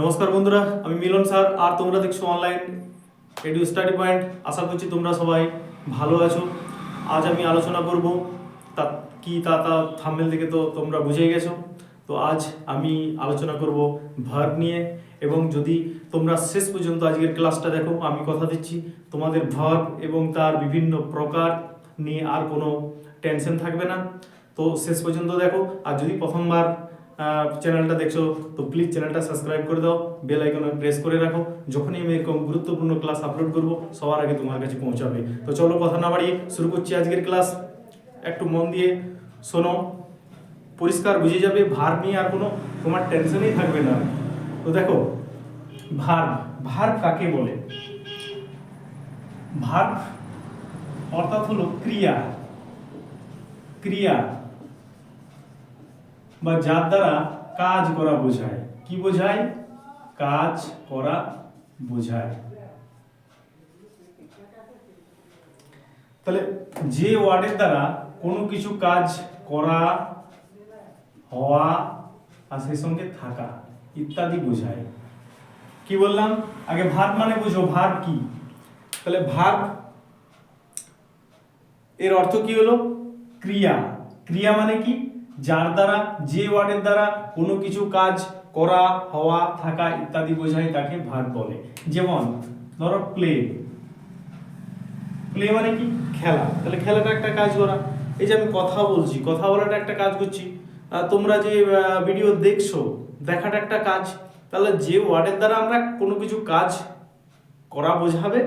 নমস্কার বন্ধুরা, আমি মিলন স্যার, আর তোমরা দেখছ অনলাইন এডু স্টাডি পয়েন্ট আশা করছি তোমরা সবাই ভালো আছো। আজ আমি আলোচনা করব তা কি তা তা থাম্বেল থেকে তো তোমরা বুঝেই গেছো। তো আজ আমি আলোচনা করব ভার্ব নিয়ে, এবং যদি তোমরা শেষ পর্যন্ত আজকের ক্লাসটা দেখো, আমি কথা দিচ্ছি, তোমাদের ভার্ব এবং তার বিভিন্ন প্রকার নিয়ে আর কোনো টেনশন থাকবে না। তো শেষ পর্যন্ত দেখো, আর যদি প্রথমবার চ্যানেলটা দেখছ, তো প্লিজ চ্যানেলটা সাবস্ক্রাইব করে দাও বেল আইকনে প্রেস করে রাখো। যখনই আমি এরকম গুরুত্বপূর্ণ ক্লাস আপলোড করব, সবার আগে তোমার কাছে পৌঁছাবে। তো চলো কথা না বাড়িয়ে শুরু করছি আজকের ক্লাস একটু মন দিয়ে শোনো, পরিষ্কার বুঝে যাবে, ভার নিয়ে আর কোনো, তোমার টেনশনই থাকবে না। তো দেখো, ভার ভার কাকে বলে? ভার অর্থাৎ হলো ক্রিয়া। ক্রিয়া। বা যার দ্বারা কাজ করা বোঝায়। কি বোঝায়? কাজ করা বোঝায়। তাহলে যে ওয়ার্ডের দ্বারা কোনো কিছু কাজ করা, হওয়া আর সেই সঙ্গে থাকা ইত্যাদি বোঝায়। কি বললাম? আগে ভার্ব মানে বুঝো ভার্ব কি? তাহলে ভার্ব এর অর্থ কি হলো? ক্রিয়া। ক্রিয়া মানে কি? যার দ্বারা, যে ওয়ার্ডের দ্বারা কোনো কিছু কাজ করা, হওয়া, থাকা ইত্যাদি বোঝায় তাকে ভার্ব বলে। যেমন, ধরো প্লে প্লে মানে কি? খেলা। তাহলে খেলাটা একটা কাজ করা। এই যে আমি কথা বলছি, কথা বলাটা একটা কাজ করছি। তোমরা যে ভিডিও দেখছ, দেখাটা একটা কাজ। তাহলে যে ওয়ার্ডের দ্বারা আমরা কোনো কিছু কাজ করা বোঝাবে,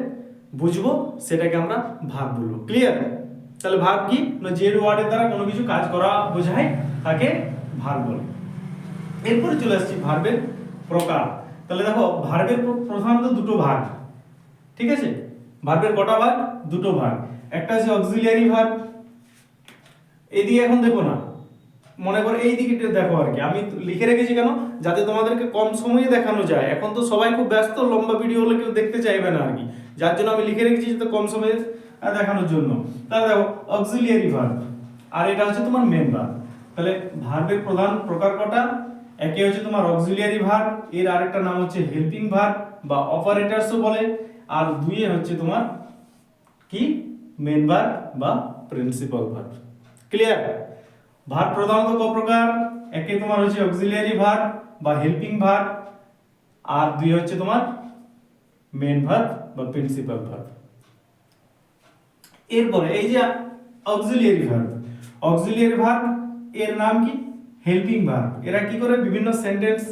বুঝব, সেটাকে আমরা ভাব বলব। ক্লিয়ার তাহলে ভাব কি? না যে ওয়ার্ডের দ্বারা কোনো কিছু কাজ করা বোঝায়, তাকে ভার বলে। এরপরে চলে আসছি ভার্বের প্রকার। তাহলে দেখো, ভার্বের প্র- প্রধানত দুটো ভাগ। ঠিক আছে? ভার্বের কটা ভাগ? দুটো ভাগ। একটা আছে অক্সিলিয়ারি ভার্ব এইদিকে এখন দেখো না। মনে করো এই দিকে দেখো আর কি। আমি লিখে রেখেছি কেন? যাতে তোমাদেরকে কম সময়ে দেখানো যায়। এখন তো সবাই খুব ব্যস্ত, লম্বা ভিডিও হলে কেউ দেখতে চাইবে না আর কি। যার জন্য আমি লিখে রেখেছি যাতে কম সময়ে দেখানোর জন্য। তাহলে দেখো অক্সিলিয়ারি ভার্ব আর এটা হচ্ছে তোমার মেন ভার্ব তাহলে ভার্বের প্রধান প্রকার কটা? একে হচ্ছে তোমার অক্সিলিয়ারি ভার্ব এর আরেকটা নাম হচ্ছে হেল্পিং ভার্ব বা অপারেটরসও বলে। আর দুইয়ে হচ্ছে তোমার কি? মেন ভার্ব বা প্রিন্সিপাল ভার্ব ক্লিয়ার ভার্ব প্রধানত ক প্রকার? একে তোমার হচ্ছে অক্সিলিয়ারি ভার্ব বা হেল্পিং ভার্ব আর দুই হচ্ছে তোমার মেন ভার্ব বা প্রিন্সিপাল ভার্ব এরপরে, এই যে অক্সিলিয়ারি ভার্ব অক্সিলিয়ারি ভার্ব এর নাম কি? হেল্পিং ভার্ব এরা কি করে? বিভিন্ন সেন্টেন্স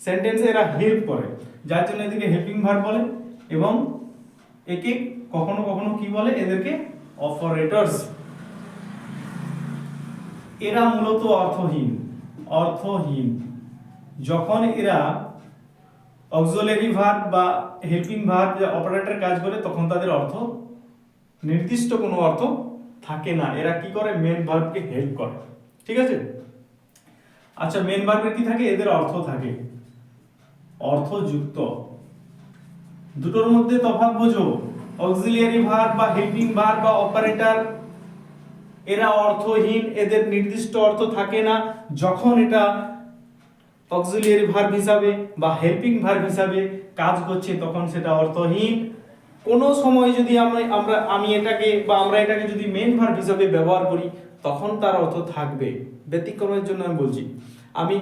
সেন্টেন্সে এরা হেল্প করে। যার জন্য এদেরকে হেল্পিং ভার্ব বলে এবং একে কখনো কখনো কি বলে? এদেরকে অপারেটরস এরা মূলত অর্থহীন অর্থহীন। যখন এরা অক্সিলারি ভার্ব বা হেল্পিং ভার্ব যে অপারেটর কাজ করে, তখন তাদের অর্থ নির্দিষ্ট কোনো অর্থ থাকে না। এরা কি করে? মেন ভার্বকে হেল্প করে। ঠিক আছে? আচ্ছা মেন ভার্বের কি থাকে? এদের অর্থ থাকে। অর্থযুক্ত। দুটোর মধ্যে তফাৎ বোঝো। অক্সিলিয়ারি ভার্ব বা হেল্পিং ভার্ব বা অপারেটর এরা অর্থহীন, এদের নির্দিষ্ট অর্থ থাকে না। যখন এটা অক্সিলিয়ারি ভার্ব হিসাবে বা হেল্পিং ভার্ব হিসাবে কাজ করছে, তখন সেটা অর্থহীন। কোনো সময় যদি আমরা আমরা আমি এটাকে বা আমরা এটাকে যদি মেন ভার্ব হিসাবে ব্যবহার করি, তখন তার অর্থ থাকবে। ব্যতিক্রমের জন্য আমি বলছি। আমি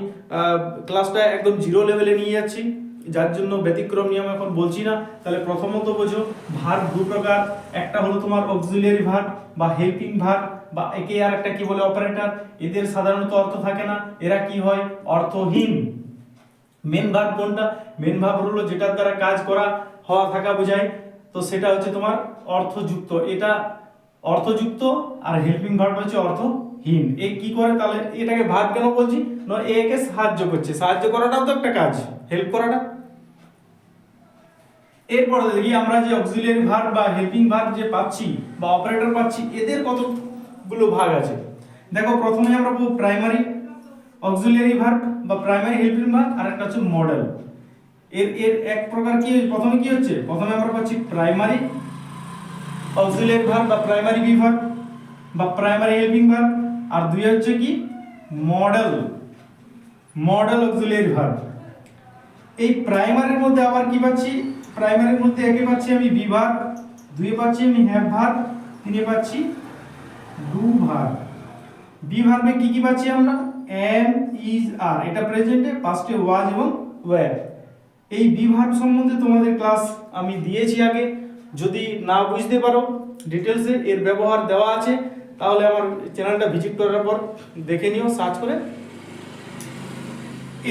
ক্লাসটা একদম জিরো লেভেলে নিয়ে যাচ্ছি, যার জন্য ব্যতিক্রম নিয়ম এখন বলছি না। তাহলে প্রথমত বোঝো ভার্ব দু প্রকার। একটা হলো তোমার অক্সিলিয়ারি ভার্ব বা হেল্পিং ভার্ব বা একে আর একটা কি বলে অপারেটর এদের সাধারণত অর্থ থাকে না। এরা কি হয়? অর্থহীন। মেন ভার্ব কোনটা? মেন ভার্ব হলো যেটার দ্বারা কাজ করা, হওয়া, থাকা বোঝায়। তো সেটা হচ্ছে তোমার অর্থযুক্ত। এটা অর্থযুক্ত আর হেল্পিং ভার্ব হচ্ছে অর্থহীন। এ কি করে তাহলে? এটাকে ভার্ব কেন বলছি? না একে সাহায্য করছে। সাহায্য করাটাও তো একটা কাজ। হেল্প করাটা। এরপরে দেখি আমরা যে অক্সিলিয়ারি ভার্ব বা হেল্পিং ভার্ব যে পাচ্ছি বা অপারেটর পাচ্ছি, এদের কতগুলো ভাগ আছে? দেখো, প্রথমে আমরা পাবো প্রাইমারি অক্সিলিয়ারি ভার্ব বা প্রাইমারি হেল্পিং ভার্ব আর একটা হচ্ছে মডেল এর এর এক প্রকার কি, প্রথমে কি হচ্ছে? প্রথমে আমরা পাচ্ছি প্রাইমারি অক্সিলিয়ারি ভার্ব বা প্রাইমারি বি ভার্ব বা প্রাইমারি হেল্পিং ভার্ব আর দুই হচ্ছে কি? মডেল মডেল অক্সিলিয়ারি ভার্ব এই প্রাইমারির মধ্যে আবার কি পাচ্ছি? প্রাইমারির মধ্যে একে পাচ্ছি আমি বি বিভার দুই পাচ্ছি আমি হ্যাভ ভার তিনে পাচ্ছি ডু ভার বি ভার্বে কি কি পাচ্ছি আমরা? এম ইজ আর এটা প্রেজেন্টে পাস্টে ওয়াজ এবং ওয়্যার এই বি ভার্ব সম্বন্ধে তোমাদের ক্লাস আমি দিয়েছি আগে। যদি না বুঝতে পারো ডিটেলসে এর ব্যবহার দেওয়া আছে, তাহলে আমার চ্যানেলটা ভিজিট করার পর দেখে নিও সার্চ করে।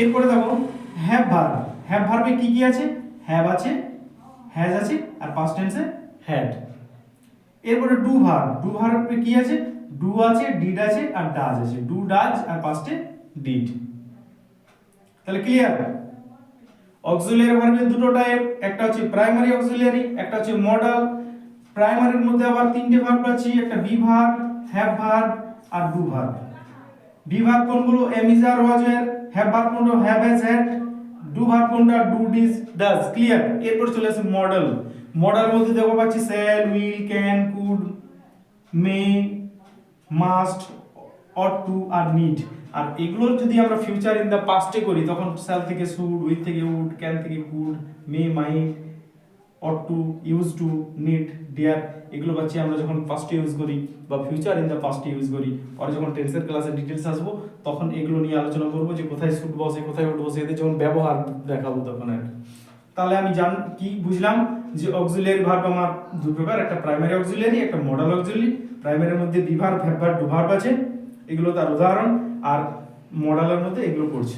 এরপরে দেখো হ্যাভ ভার্ব হ্যাভ ভার্বে কি কি আছে? হ্যাভ আছে হ্যাজ আছে, আর পাস্ট টেন্সে হ্যাড এরপরে ডু ভার্ব ডু ভার্বে কি আছে? ডু আছে ডিড আছে, আর ডাজ আছে। ডু ডাজ আর পাস্টে ডিড তাহলে ক্লিয়ার অক্সিলিয়ারি ভার্বের দুটো টাইপ একটা হচ্ছে প্রাইমারি অক্সিলিয়ারি একটা হচ্ছে মডাল প্রাইমারির মধ্যে আবার তিনটে ভার্ব পাচ্ছি একটা বি ভার্ব হ্যাভ ভার্ব আর ডু ভার্ব বি ভার্ব কোনগুলো? Am is are was were have verb কোনটা? Have has had do verb কোনটা? ডু ডিজ ডাজ ক্লিয়ার এরপর চলে আসে মডেল মডেল মধ্যে দেখো পাচ্ছি shall will can could may must ought to R need আর এগুলোর যদি আমরা ফিউচার ইন দ্য পাস্টে করি, তখন স্যাল থেকে শুড উইথ থেকে উড ক্যান থেকে could may might ought to use to need dare এগুলো পাচ্ছি আমরা যখন পাস্টে ইউজ করি বা ফিউচার ইন দ্য পাস্টে ইউজ করি, পরে যখন টেন্সের ক্লাসে ডিটেলস আসব, তখন এগুলো নিয়ে আলোচনা করব যে কোথায় শুট বসে, কোথায় উঠ বসে, এদের যখন ব্যবহার দেখাবো তখন আর তাহলে আমি জান, কি বুঝলাম? যে অক্সিলিয়ারি ভার্ব আমার দু প্রকার, একটা প্রাইমারি অক্সিলিয়ারি একটা মডাল অক্সিলিয়ারি প্রাইমারির মধ্যে বিভার ভ্যাভার ডু ভার্ব আছে। এগুলো তার উদাহরণ। আর মডালের মধ্যে এগুলো পড়ছে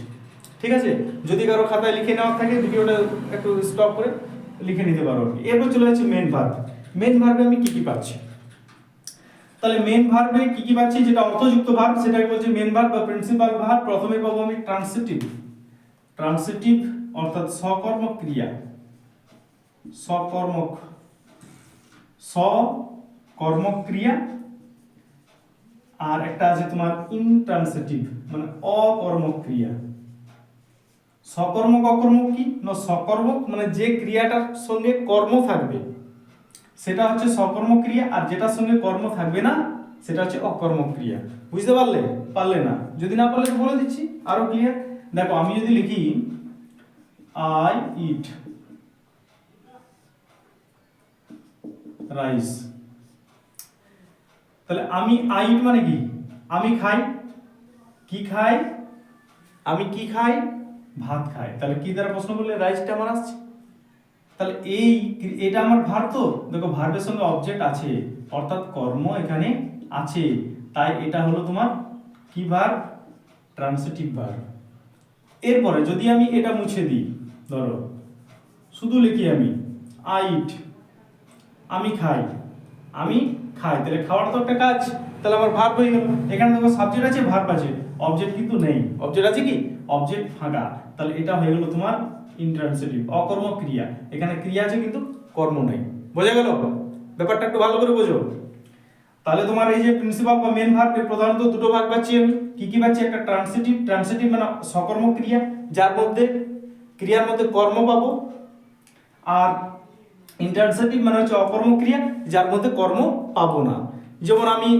ঠিক আছে? যদি কারও খাতায় লিখে নেওয়া থাকে, ভিডিওটা একটু স্টপ করে লিখে নিতে পারো। এরপর চলে যাচ্ছে মেন ভার্ব মেন ভার্বে আমি কি কি পাচ্ছি? তাহলে মেন ভার্বে কি কি পাচ্ছি? যেটা অর্থযুক্ত ভার্ব সেটাকে বলছে মেন ভার্ব বা প্রিন্সিপাল ভার্ব প্রথমে পাবো আমি ট্রান্সিটিভ ট্রান্সিটিভ অর্থাৎ সকর্মক ক্রিয়া। সকর্মক ক্রিয়া আর একটা আছে তোমার ইনট্রান্সিটিভ মানে অকর্মক ক্রিয়া সকর্মক অকর্মক কি? না সকর্মক মানে যে ক্রিয়াটার সঙ্গে কর্ম থাকবে, সেটা হচ্ছে সকর্মক ক্রিয়া আর যেটার সঙ্গে কর্ম থাকবে না, সেটা হচ্ছে অকর্মক ক্রিয়া বুঝতে পারলে? পারলে না। যদি না পারলে, বলে দিচ্ছি, আরও ক্লিয়ার দেখো, আমি যদি লিখি আই ইট রাইস তাহলে আমি আই মানে কি? আমি খাই, কি খাই? আমি কি খাই? ভাত খাই। তাহলে কি দ্বারা প্রশ্ন করলে রাইসটা আমার আসছে? তাহলে এই এটা আমার ভার তো? দেখো, ভার্বের সঙ্গে অবজেক্ট আছে, অর্থাৎ কর্ম এখানে আছে। তাই এটা হলো তোমার কি ভার? ট্রান্সিটিভ ভার। এরপরে যদি আমি এটা মুছে দিই, ধরো, শুধু লিখি আমি আইট আমি খাই, আমি খাই, তাহলে খাওয়াটা তো একটা কাজ। তাহলে আমার ভার্ব হয়ে গেল। এখানে দেখো সাবজেক্ট আছে ভার্ব আছে অবজেক্ট কিন্তু নেই। অবজেক্ট আছে কি? অবজেক্ট ফাঁকা। তাহলে এটা হয়ে গেল তোমার ইন্টারন্সিটিভ অকর্ম ক্রিয়া এখানে ক্রিয়া আছে কিন্তু কর্ম নেই। বোঝা গেল? ব্যাপারটা একটু ভালো করে বোঝো। তাহলে তোমার এই যে প্রিন্সিপাল বা মেন ভার্বের প্রধানত দুটো ভাগ পাচ্ছি আমি। কি কি পাচ্ছি? একটা ট্রান্সিটিভ ট্রান্সিটিভ মানে সকর্ম ক্রিয়া যার মধ্যে, ক্রিয়ার মধ্যে কর্ম পাবো। আর ইন্টারসেটিভ মানে হচ্ছে অকর্ম ক্রিয়া, যার মধ্যে কর্ম পাবো না। যেমন আমি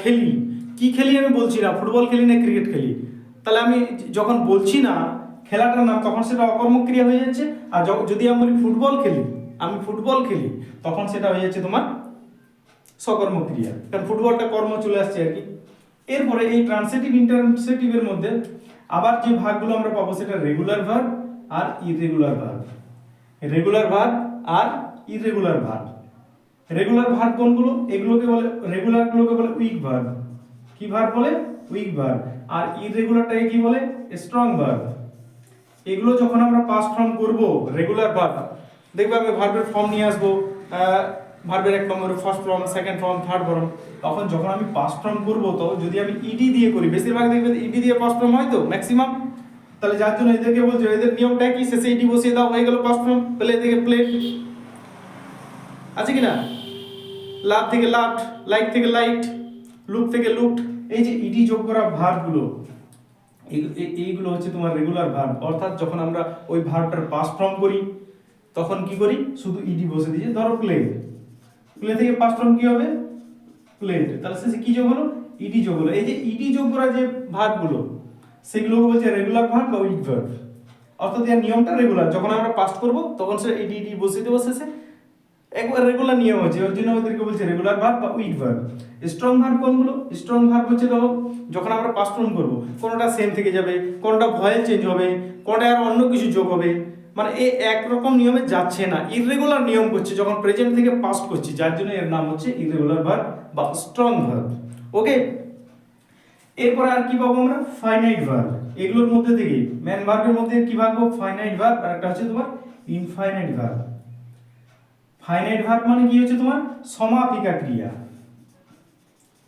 খেলি। কি খেলি আমি বলছি না, ফুটবল খেলি না, ক্রিকেট খেলি। তাহলে আমি যখন বলছি না, খেলাটার নাম, তখন সেটা অকর্ম ক্রিয়া হয়ে যাচ্ছে। আর যদি আমি বলি ফুটবল খেলি, আমি ফুটবল খেলি, তখন সেটা হয়ে যাচ্ছে তোমার সকর্ম ক্রিয়া। কারণ ফুটবলটা কর্ম চলে আসছে আর কি। এরপরে এই ট্রান্সিটিভ ইন্টারসেটিভের মধ্যে আবার যে ভাগগুলো আমরা পাবো, সেটা রেগুলার ভার্ব আর ইরেগুলার ভার্ব রেগুলার ভার্ব আর ইরেগুলার ভার্ব রেগুলার ভার্ব কোনগুলো? এগুলোকে বলে রেগুলার গুলোকে বলে উইক ভার্ব কি ভার্ব বলে? উইক ভার্ব আর ইরেগুলারটাকে কি বলে? স্ট্রং ভার্ব এগুলো যখন আমরা পাস ফর্ম করব রেগুলার ভার্ব দেখবে আমি ভার্বের ফর্ম নিয়ে আসব ভার্বের এক নম্বর first form second form third form তখন যখন আমি পাস ফর্ম করব, তো যদি আমি ইডি দিয়ে করি, বেশিরভাগ দেখবে ইডি দিয়ে পাস ফর্ম হয় তো ম্যাক্সিমাম তাহলে যার জন্য এদেরকে বলছে, এদের নিয়মটা কি? শেষে ইডি বসিয়ে দাও, হয়ে গেল পাস ফর্ম প্লে থেকে প্লেট আছে কি না? লাভ থেকে লাভ লাইক থেকে লাইট লুক থেকে লুকড এই যে ইডি যোগ করা ভার্বগুলো এই- এই- এইগুলো হচ্ছে তোমার রেগুলার ভার্ব অর্থাৎ যখন আমরা ওই ভার্বটার পাস ফর্ম করি, তখন কি করি? শুধু ইডি বসে দিয়েছি ধরো প্লেট প্লে থেকে পাস ফর্ম কি হবে? প্লেট তাহলে শেষে কি যোগ হলো? ইডি যোগ হলো। এই যে ইডি যোগ করা যে ভার্বগুলো সেগুলোকে বলছে রেগুলার ভার্ব বা উইক ভার্ব অর্থ দেওয়ার নিয়মটা রেগুলার যখন আমরা পাস্ট করব, তখন সে এডি এডি বসিয়ে দেবো শেষে। একবার রেগুলার নিয়ম আছে ওর জন্য ওদেরকে বলছে রেগুলার ভার্ব বা উইক ভার্ব স্ট্রং ভার্ব কোনগুলো? স্ট্রং ভার্ব হচ্ছে ধরো যখন আমরা পাস্ট ফর্ম করব, কোনটা সেম থেকে যাবে, কোনটা ভয়েল চেঞ্জ হবে, কোনটা আর অন্য কিছু যোগ হবে। মানে এই একরকম নিয়মে যাচ্ছে না। ইররেগুলার নিয়ম করছে, যখন প্রেজেন্ট থেকে পাস্ট করছি, যার জন্য এর নাম হচ্ছে ইররেগুলার ভার্ব বা স্ট্রং ভার্ব ওকে এরপরে আর কি পাবো আমরা? ফাইনাইট ভার্ব এগুলোর মধ্যে থেকে ম্যান ভার্বের মধ্যে কি ভাববো ফাইনাইট ভার্ব আর একটা হচ্ছে তোমার ইনফাইনাইট ভার্ব ফাইনাইট ভার্ব মানে কি হচ্ছে তোমার? সমাপিকা ক্রিয়া।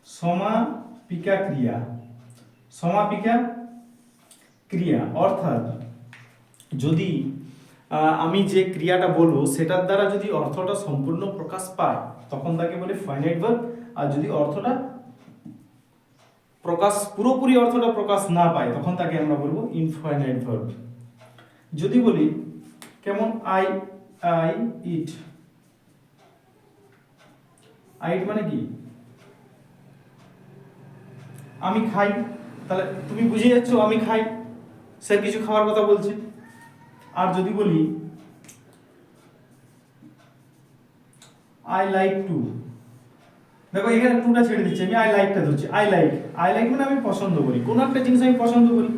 সমাপিকা ক্রিয়া। সমাপিকা ক্রিয়া। অর্থাৎ যদি আমি যে ক্রিয়াটা বলব, সেটার দ্বারা যদি অর্থটা সম্পূর্ণ প্রকাশ পায়, তখন তাকে বলে ফাইনাইট ভার্ব আর যদি অর্থটা প্রকাশ, পুরোপুরি অর্থটা প্রকাশ না পায়, তখন তাকে আমরা বলব ইনফাইনাইট ভার্ব যদি বলি, কেমন I I eat I eat মানে কি? আমি খাই, তাহলে তুমি বুঝে যাচ্ছ আমি খাই সে কিছু খাওয়ার কথা বলছে। আর যদি বলি আই লাইক টু দেখো, এখানে টুটা ছেড়ে দিচ্ছি, আমি আই লাইকটা ধরছি। আই লাইক আই লাইক মানে আমি পছন্দ করি। কোন একটা জিনিস আমি পছন্দ করি।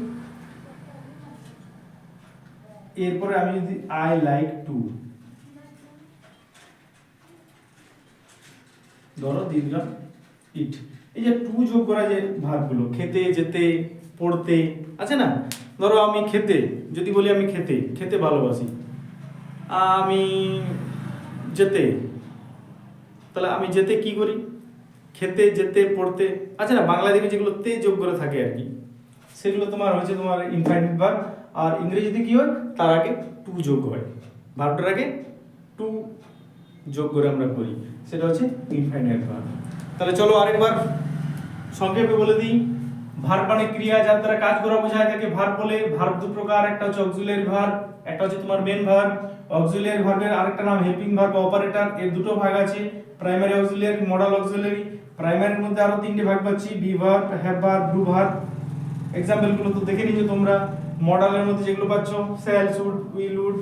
এরপরে আমি যদি আই লাইক টু ধরো দিলাম ইট এই যে টু যোগ করা যে ভাগগুলো, খেতে, যেতে, পড়তে, আছে না? ধরো আমি খেতে, যদি বলি আমি খেতে খেতে ভালোবাসি। আমি যেতে, তাহলে আমি যেতে কি করি? খেতে, যেতে, পড়তে আচ্ছা না, বাংলা দিকে যেগুলো তে যোগ করে থাকে আর কি, সেগুলো তোমার হচ্ছে তোমার ইনফাইনাইট ভার্ব আর ইংরেজিতে কি হয়? তার আগে টু যোগ হয়। ভার্বটার আগে টু যোগ করে আমরা করি। সেটা হচ্ছে ইনফাইনাইট ভার্ব তাহলে চলো আরেকবার সংক্ষেপে বলে দিই। ভার্ব মানে ক্রিয়া, যার দ্বারা কাজ করা বোঝায় তাকে ভার্ব বলে। ভার্ব দু প্রকার, একটা হচ্ছে অক্সিলিয়ারি ভার্ব একটা হচ্ছে তোমার মেন ভার্ব অক্সিলিয়ারি ভার্বের আরেকটা নাম হেল্পিং ভার্ব অপারেটর এর দুটো ভাগ আছে। প্রাইমারি অক্সিলিয়ারি মডাল অক্সিলিয়ারি প্রাইমারির মধ্যে আরও তিনটে ভাগ পাচ্ছি বি ভার্ব হ্যাভ ভার্বগুলো তো দেখে নিয়েছো তোমরা। মডেলের মধ্যে যেগুলো পাচ্ছ সেল শুড উইল উড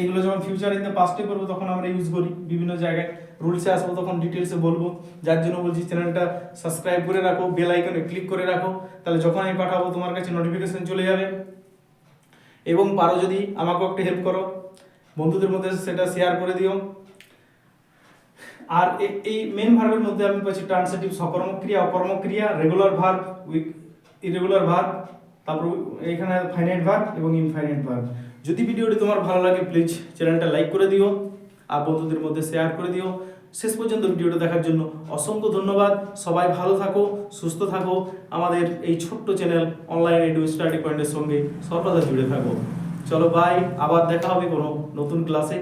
এগুলো যখন ফিউচার ইন দ্য পাস্টে করব, তখন আমরা ইউজ করি। বিভিন্ন জায়গায় রুলসে আসব, তখন ডিটেলসে বলব। যার জন্য বলছি চ্যানেলটা সাবস্ক্রাইব করে রাখো বেল আইকনে ক্লিক করে রাখো। তাহলে যখন আমি পাঠাবো, তোমার কাছে নোটিফিকেশন চলে যাবে। এবং পারো যদি আমাকেও একটু হেল্প করো। বন্ধুদের মধ্যে সেটা শেয়ার করে দিও। আর এই মেন ভার্বের মধ্যে আমি পাচ্ছি ট্রান্সিটিভ সকর্মক্রিয়া, অকর্মক্রিয়া regular verb weak irregular verb তারপর এখানে ফাইনাইট ভার্ব এবং ইনফাইনাইট ভার্ব যদি ভিডিওটি তোমার ভালো লাগে প্লিজ চ্যানেলটা লাইক করে দিও আর বন্ধুদের মধ্যে শেয়ার করে দিও। শেষ পর্যন্ত ভিডিওটা দেখার জন্য অসংখ্য ধন্যবাদ। সবাই ভালো থাকো, সুস্থ থাকো। আমাদের এই ছোট্ট চ্যানেল অনলাইন এডু স্টাডি পয়েন্টের সঙ্গে সর্বদা জুড়ে থাকো। চলো বাই আবার দেখা হবে কোনো নতুন ক্লাসে